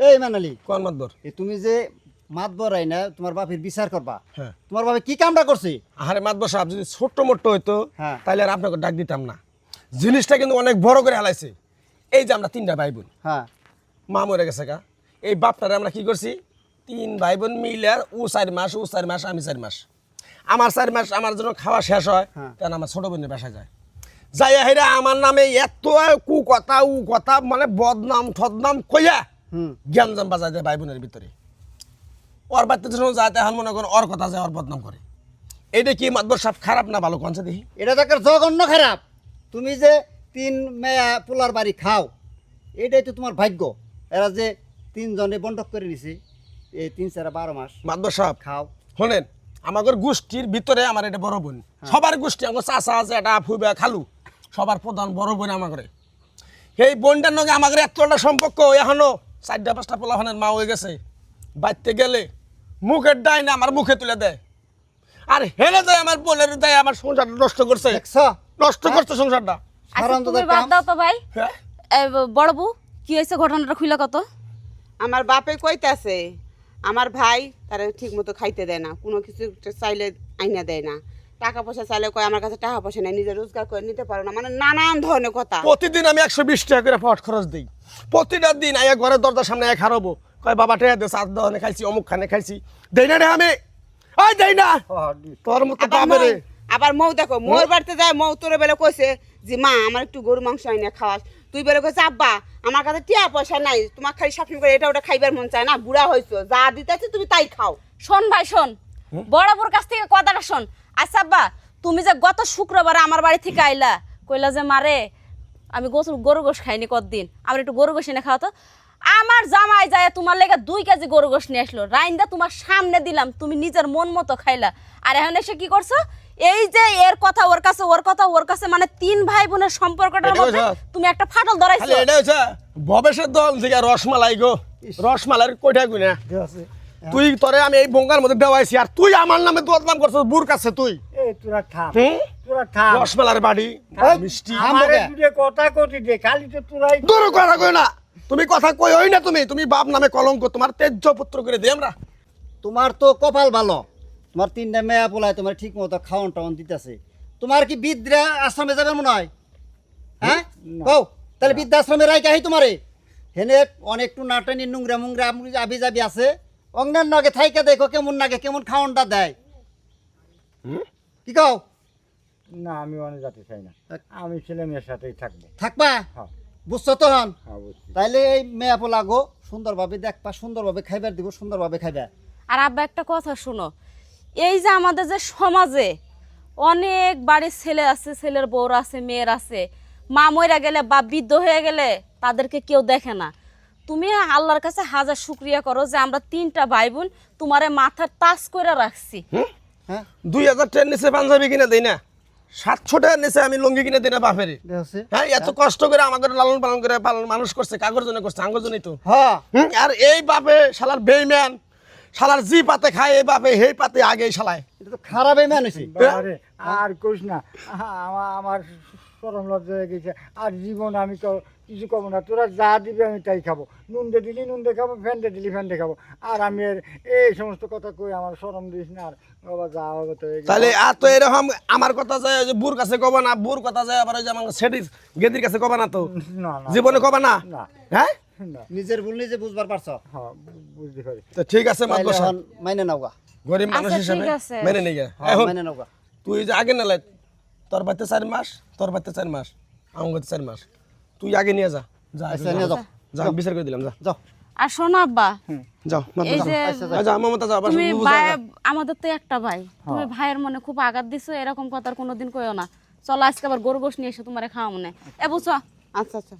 এই মানালি কোন মাতবর? এ তুমি যে মাত বরাই না তোমার বাপের বিচার করবা। হ্যাঁ। তোমার বাপে কি কামটা করছে? আরে মাতবর সাহেব যদি ছোট্ট মোট্ট হইতো হ্যাঁ। তাহলে আর আপনাকে ডাক দিতাম না। জিনিসটা কিন্তু অনেক বড় করে হালাইছে। এই যে আমরা তিনটা ভাই বোন হ্যাঁ। মা মরে গেছে কা এই বাপটারে আমরা কি করছি? তিন ভাই বোন মিলে আর ও চার মাস ও চার মাস আমি চার মাস। আমার চার মাস আমার জন্য খাওয়া শেষ হয় হ্যাঁ। তখন আমার ছোট বোনের বাসা যায়। যাই হেরা আমার নামে এত কু কথা উ কথা মানে বদনাম ঠদনাম কইয়া হুম জ্ঞান জাম বাজায় দেয় ভাই বোনের ভিতরে। ওর বাড়িতে যখন যায় তখন মনে করেন ওর কথা যায় ওর বদনাম করে। এইটা কি মাতবর সাপ খারাপ না ভালো কনসে দেখি এটা তো একটা জঘন্য খারাপ। তুমি যে তিন মেয়া পোলার বাড়ি খাও এটাই তো তোমার ভাগ্য। এরা যে তিনজনে বন্ধক করে নিছে এই তিন চার বারো মাস মাতবর সাপ খাও। শোনেন আমাদের গোষ্ঠীর ভিতরে আমার এটা বড় বোন। সবার গোষ্ঠী আমার চাচা আছে এটা ফুবা খালু সবার প্রধান বড় বোন আমার ঘরে সেই বোনটার নগে আমাদের এতটা সম্পর্ক এখনও চারটা পাঁচটা পোলাফানের মা হয়ে গেছে। বাড়তে গেলে মুখের ডাই না আমার মুখে তুলে দেয়। আর হেলে দেয় আমার বোনের দেয় আমার সংসারটা নষ্ট করছে। নষ্ট করছে সংসারটা। আচ্ছা তুমি বাদ দাও তো ভাই। হ্যাঁ। বড় বউ কি হয়েছে? ঘটনাটা খুলে কত? আমার বাপে কইতাছে আমার ভাই তারা ঠিক মতো খাইতে দেয় না কোনো কিছু চাইলে আইনা দেয় না। টাকা পয়সা চাইলে কয় আমার কাছে টাকা পয়সা নেই নিজে রোজগার করে নিতে পারো না। মানে নানান ধরনের কথা। প্রতিদিন আমি একশো বিশ টাকা করে পট খরচ দিই। প্রতিটা দিন আয়া ঘরের দরজার সামনে এক হারাবো। কয় বাবা টেয়া দে সাত দহনে খাইছি অমুক খানে খাইছি। দেই না রে আমি। ওই দেই না। তোর মতো আবার বাপে রে মৌ- আবার মৌ দেখো মোর বাড়িতে যায় মৌ তোর বেলা কইছে যে মা আমার একটু গরু মাংস আইনা খাওয়াস। তুই বেলা কইছে আব্বা আমার কাছে টিয়া পয়সা নাই তোমার খালি শাসন করে এটা ওটা খাইবার মন চায় না বুড়া হয়েছো যা দিতেছে তুমি তাই খাও। শোন ভাই শোন। বড় বউর কাছ থেকে কথাটা শোন। আচ্ছা আব্বা তুমি যে গত শুক্রবার আমার বাড়ি থেকে আইলা কইলা যে মারে আমি গোসল গরু গোশ খাইনি কতদিন আমার একটু গরু গোশ এনে খাও তো আমার জামাই যায় তোমার লেগে দুই কেজি গরু গোশ নিয়ে আসলো। রাইন্দা তোমার সামনে দিলাম তুমি নিজের মন মতো খাইলা। আর এখন এসে কি করছ? এই যে এর কথা ওর কাছে ওর কথা ওর কাছে মানে তিন ভাই বোনের সম্পর্কটার মধ্যে তুমি একটা ফাটল ধরাইছো। এটা হচ্ছে ভবেশের দল থেকে রসমালাই গো। রসমালাইয়ের কইটা গুনা। তুই তোরে আমি এই বঙ্গার মধ্যে দেওয়াইছি আর তুই আমার নামে বদনাম করছিস বুর কাছে তুই। তোরা থাম। তোরা থাম। রসমালার বাড়ি। মিষ্টি। আমারে কথা কতি দে খালি তো তোরাই দূর কথা কই না। তুমি কথা কই হই না তুমি। তুমি বাপ নামে কলঙ্ক তোমার তেজ্য পুত্র করে দে আমরা। তোমার তো কপাল ভালো। তোমার তিনটা মেয়া পোলায় তোমার ঠিক মতো খাওয়ান টাউন দিতেছে। তোমার কি বিদ্রা আশ্রমে যাবে মনে হয়? হ্যাঁ? কও তাহলে বৃদ্ধাশ্রমে রাই কাহি তোমারে? হেনে অনেক একটু নাটনি নোংরা মুংরা আবি যাবি আছে। অঙ্গনার নাগে থাইকা দেখো কেমন নাগে কেমন খাওয়ানটা দেয়? কি কও? না আমি অনেক যেতে চাই না। আমি ছেলে মেয়ের সাথেই থাকব। থাকবা? হ্যাঁ। বুঝছ তো হন? হ্যাঁ তাইলে এই মেয়া পোলা গো সুন্দরভাবে দেখবা সুন্দরভাবে খাইবার দিব সুন্দরভাবে খাইবা। আর আব্বা একটা কথা শুনো। এই যে আমাদের যে সমাজে অনেক বাড়ির ছেলে আছে ছেলের বউর আছে মেয়ের আছে মা মইরা গেলে বা বৃদ্ধ হয়ে গেলে তাদেরকে কেউ দেখে না। তুমি আল্লাহর কাছে হাজার শুক্রিয়া করো যে আমরা তিনটা ভাই বোন তোমারে মাথার তাস করে রাখছি। হ্যাঁ? দুই হাজার টাকার নিচে পাঞ্জাবি কিনে দেই না। সাতশো টাকার নিচে আমি লুঙ্গি কিনে দিই না বাপের। হ্যাঁ এত কষ্ট করে আমাদের লালন পালন করে পালন মানুষ করছে কাগজ জন্য করছে আঙ্গর জন্যই তো। হ্যাঁ। আর এই বাপে শালার বেইম্যান শালার জি পাতে খায় এই বাপে সেই পাতে আগেই শালায়। এটা তো খারাপই মানুষই বাবারে আর কইস না আমার সরম লজ্জা হয়ে গেছে। আর জীবন আমি তো কিছু কব না। তোরা যা দিবি আমি তাই খাব। নুন দে দিলি নুন দে খাব ফ্যান দে দিলি ফ্যান দে খাব। আর আমি এর এই সমস্ত কথা কই আমার সরম দিস না আর। বাবা যা হবে তো তাহলে আর তো এরকম আমার কথা যায় যে বুর কাছে কবা না বুর কথা যায় আবার ওই যে আমার সেটির গেদির কাছে কবা না তো? না না জীবনে কবা না? না। হ্যাঁ? নিজের ভুল নিজে বুঝবার পারছ? হ্যাঁ বুঝতে পারি। তো ঠিক আছে মাইনে নাও গা। গরিব মানুষ আচ্ছা, হিসাবে ঠিক আছে। মেনে নিয়ে হ্যাঁ, এখন নাও গা। তুই যে আগে নেলে তোর বাড়িতে চার মাস তোর বাড়িতে চার মাস আমার বাড়িতে চার মাস। তুই আগে নিয়ে যা যা আচ্ছা, নিয়ে যাও। যা বিচার করে দিলাম যা। যাও। আর শোনো আব্বা যাও এই যে আচ্ছা, মমতা যাও তুমি ভাই আমাদের তো একটা ভাই। তুমি ভাইয়ের মনে খুব আঘাত দিছো এরকম কথা আর কোনোদিন কইও না। চলো আজকে আবার গরু গোশ নিয়ে এসে তোমার খাওয়া মনে এ বুঝছ? আচ্ছা আচ্ছা।